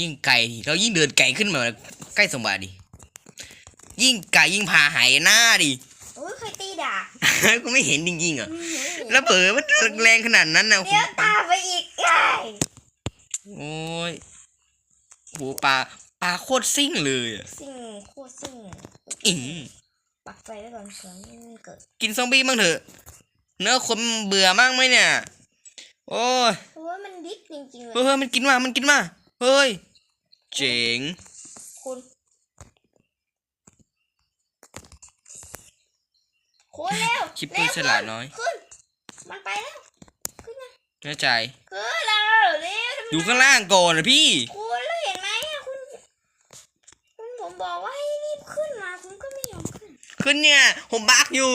ยิ่งไกลดิเรายิ่งเดินไกลขึ้นมาใกล้สมบัติดิยิ่งไกลยิ่งพาหายหน้าดิโอ้ยเคยตีด่ากูไม่เห็นจริงๆอะอืมแล้วเปิดมันแรงขนาดนั้นนะเดี๋ยวตามไปอีกไอ้โอ้ยโหปลาปลาโคตรซิ่งเลยอะสิ่งโคตรสิ่งอิงปักไฟไว้ก่อนเผื่อไม่เกิดกินซอมบี้บ้างเถอะ เนื้อคนเบื่อมากไหมเนี่ย โอ้ยโอ้ยมันดิบจริงๆเลเฮ้ยยมันกินมามันกินมา เฮ้ย เจ๋ง คุณ คุณเร็วคิปเปอร์ฉลาดน้อย ขึ้น มันไปแล้ว ขึ้นนะแน่ใจ ขึ้นแล้วเร็วอยู่ข้างล่างก่อนนะพี่ คุณแล้วเห็นไหมอะคุณ คุณผมบอกว่าให้รีบขึ้นมา คุณก็ไม่ยอมขึ้นขึ้นเนี่ย ผมบักอยู่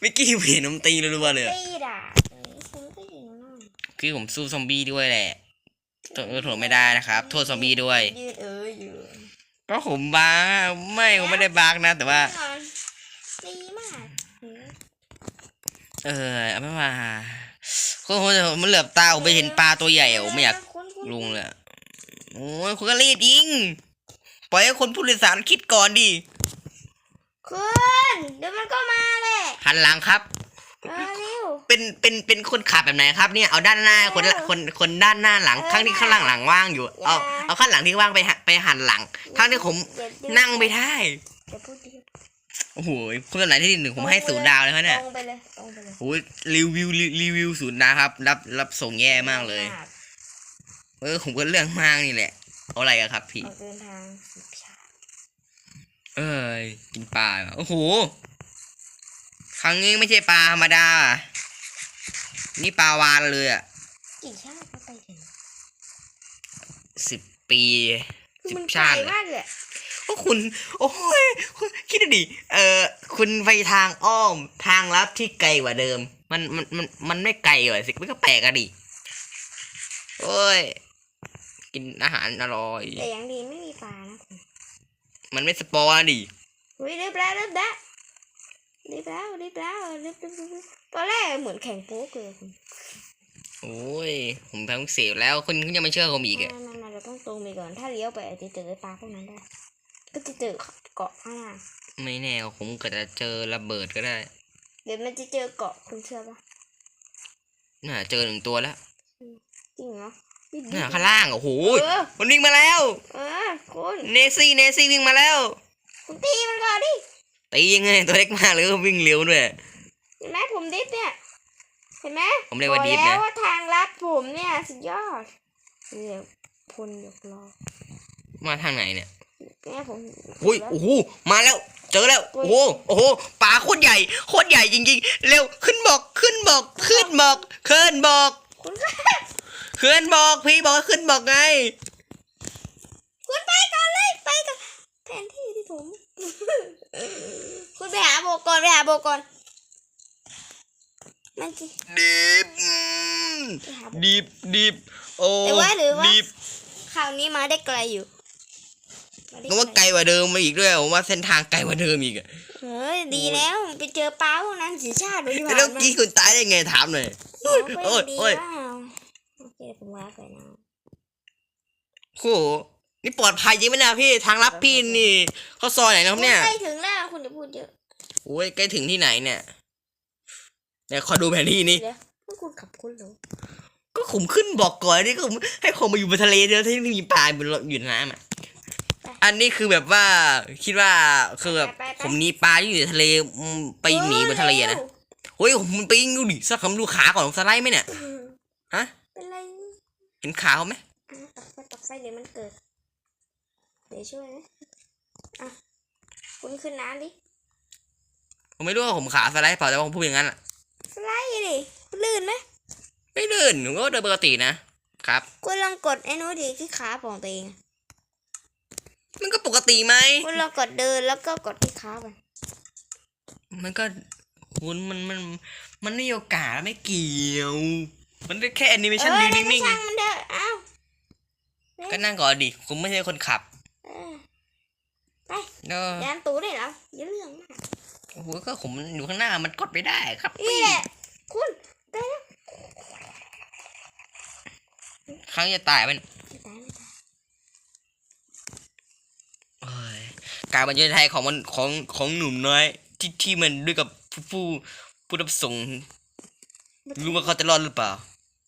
เมื่อกี้เห็นน้ำตีรัวๆเลยอะตีด่าเออคุณก็ยิงน้องคือผมสู้ซอมบี้ด้วยแหละ โทษโทษไม่ได้นะครับ โทษซอมบี้ด้วย ยืนเอออยู่ก็ผมบักอะไม่ผมไม่ได้บักนะ แต่ว่านอนดีมากเออเออเอาไม่มาก็ผมจะมันเหลือบตาผมไปเห็นปลาตัวใหญ่อะผมไม่อยากคุณคุณลุงเลยอะโอ้ยคุณก็รีบยิง ปล่อยให้คนผู้โดยสารคิดก่อนดิคุณเดี๋ยวมันก็มาแหละหันหลังครับมาเร็ว เป็นเป็นเป็นคนขับแบบไหนครับเนี่ยเอาด้านหน้าคนละคนคนด้านหน้าหลังเออข้างที่ข้างหลังหลังว่างอยู่เอาอย่าเอาข้างหลังที่ว่างไปหะไปหันหลังข้างที่ผมเดี๋ยวเดี๋ยวนั่งไปได้เดี๋ยวพูดดีโอ้โหคนไหนที่หนึ่งผมให้ศูนย์ดาวเลยครับเนี่ยตรงไปเลยตรงไปเลยโอ้ยรีวิวรีรีวิวศูนย์ดาวครับ รับรับส่งแย่มากเลย เออผมก็เรื่องมากนี่แหละเอาอะไรอะครับ พี่ออกเดินทางสิบชาติเอ้ยกินปลาเหรอโอ้โหครั้งนี้ไม่ใช่ปลาธรรมดาอะ นี่ปลาวานเลยอะกี่ชาติก็ไปถึงสิบปีสิบมันไกลชาติเลยมากเลยโอ้คุณ โอ้ยคุณคิดดูดิเออคุณไปทางอ้อมทางลับที่ไกลกว่าเดิม มันมันมันมันไม่ไกลกว่าสิมันก็แปลกอะดิโอ้ยกินอาหารอร่อยแต่ยังดีไม่มีปลานะคุณมันไม่สปอยดิเฮ้ยเรียบแล้วเรียบแล้วเรียบแล้วเรียบแล้วเรียบเรียบเรียบตอนแรกเหมือนแข่งโป๊กเลยคุณโอ้ย ผมทำเสียแล้วคุณคุณยังไม่เชื่อผมอีกไม่อะไม่ไม่เราต้องตรงไปก่อนถ้าเลี้ยวไปอาจจะเจอปลาพวกนั้นได้ ก็จะเจอเกาะข้างล่างไม่แน่ผมก็จะเจอระเบิดก็ได้ เดี๋ยวมันจะเจอเกาะคุณเชื่อปะน่าเจอหนึ่งตัวแล้วจริงเหรอรีบๆน่าข้างล่างโอ้โหเออมันวิ่งมาแล้วเออคุณเนซี่เนซี่วิ่งมาแล้วคุณตีมันก่อนดิ ตียังไงตัวเล็กมากเลยก็วิ่งเร็วด้วยเห็นไหมผมดิฟเนี่ย เห็นไหมผมเรียกว่าบอดิฟนะแล้วว่าทางลัดผมเนี่ยสุดยอดเรียกพลยกล้อมาทางไหนเนี่ยเนี่ยผมอุ้ยโอ้โหมาแล้ว เจอแล้วโอ้โหโอ้โหปลาโคตรใหญ่โคตรใหญ่จริงๆ เร็วขึ้นบอกขึ้นบอกขึ้นบอกขึ้นบอกคุณก็ขึ้นบอกพี่บอกว่าขึ้นบอกไงคุณไปก่อนเลยไปก่อนแผนที่ที่ผมคุณ ไปหาโบก่อนไปหาโบก่อนมันจะ ดิบอืมไปหาโบดิบดิบโอ้แต่ว่าหรือว่า ดิบคราวนี้มาได้ไกลอยู่มาได้ก็ว่าไกลกว่าเดิมมาอีกด้วยผมว่าเส้นทางไกลกว่าเดิมอีกอะเฮ้ยดีแล้วไปเจอปลาพวกนั้นสีชาติดูที่ผ่านแล้วมากี้คุณตายได้ไงถามหน่อย โอ้โอ้ยยดีโอ้ยว้าวโอเคผมว่าไปนะ โอ้โห นี่ปลอดภัยจริงไหมเนะพี่ทางลับพี่นี่เขาซอยไหนนะครับเนี่ยใกล้ถึงแล้วคุณจะพูดเยอะโอ้ยใกล้ถึงที่ไหนเนี่ยเดี๋ยวขอดูแผนที่นี่เดี๋ยวพวกคุณขับคุณเหรอก็ผมขึ้นบอกก่อนนี่ก็ผมให้ผมมาอยู่บนทะเลเดียวที่ไม่มีปลาบนอยู่ในน้ำอะอันนี้คือแบบว่าคิดว่าคือแบบผมหนีปลาที่อยู่ในทะเลอืมไปหนีบนทะเลอะนะเฮ้ยผมไปยิงดูดิสักคำดูขาก่อนผมสไลด์ไหมเนี่ยเร็วฮะเป็นไรเห็นขาเขาไหมอะตักไฟตักไฟเดี๋ยวมันเกิด เดี๋ยวช่วยนะอะคุณขึ้นน้ำดิ ผมไม่รู้ว่าผมขาสไลด์เปล่าแต่ว่าผมพูดอย่างนั้นอะสไลด์ดิคุณลื่นไหมไม่ลื่นผมก็เดินปกตินะครับ คุณลองกดไอ้นู้นดิที่ขาของตัวเอง มันก็ปกติไหมคุณลองกดเดินแล้วก็กดที่ขาไปมันก็คุณมันมันมันไม่มีโอกาสไม่เกี่ยว มันได้แค่แอนิเมชันเอยือนไม่นิ่งช่างมันเด้ออ้าวๆก็นั่งก่อนดิผมไม่ใช่คนขับเออ ยันตูได้แล้อยันเรื่องนะโอ้โหก็ผมอยู่ข้างหน้ามันกดไม่ได้ครับพี่คุณได้แล้วครั้งจะตายมันจฮ้ยการบรรยายไทยของมันของของหนุ่มน้อย ที่ที่มันด้วยกับผู้ผู้ผู้รับส่งรู้ว่าเขาจะรอดหรือเปล่า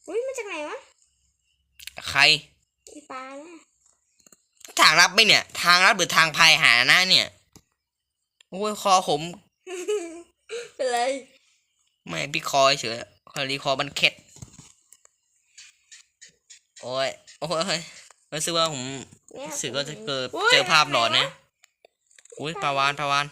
อุ้ยมาจากไหนวะ ใคร อีปลาเนี่ย ทางลับไหมเนี่ย ทางลับหรือทางพายหานะเนี่ย โอ้ยคอผมเป็นไร ไม่พี่คอเฉยคอรีคอมันเคล็ดโอ้ย โอ้ยรู้สึกว่าผมเนี่ยรู้สึกว่าจะเกิดอุ๊ยเจอภาพหลอนทำไมนะวอุ้ยปลาวานปลาวาน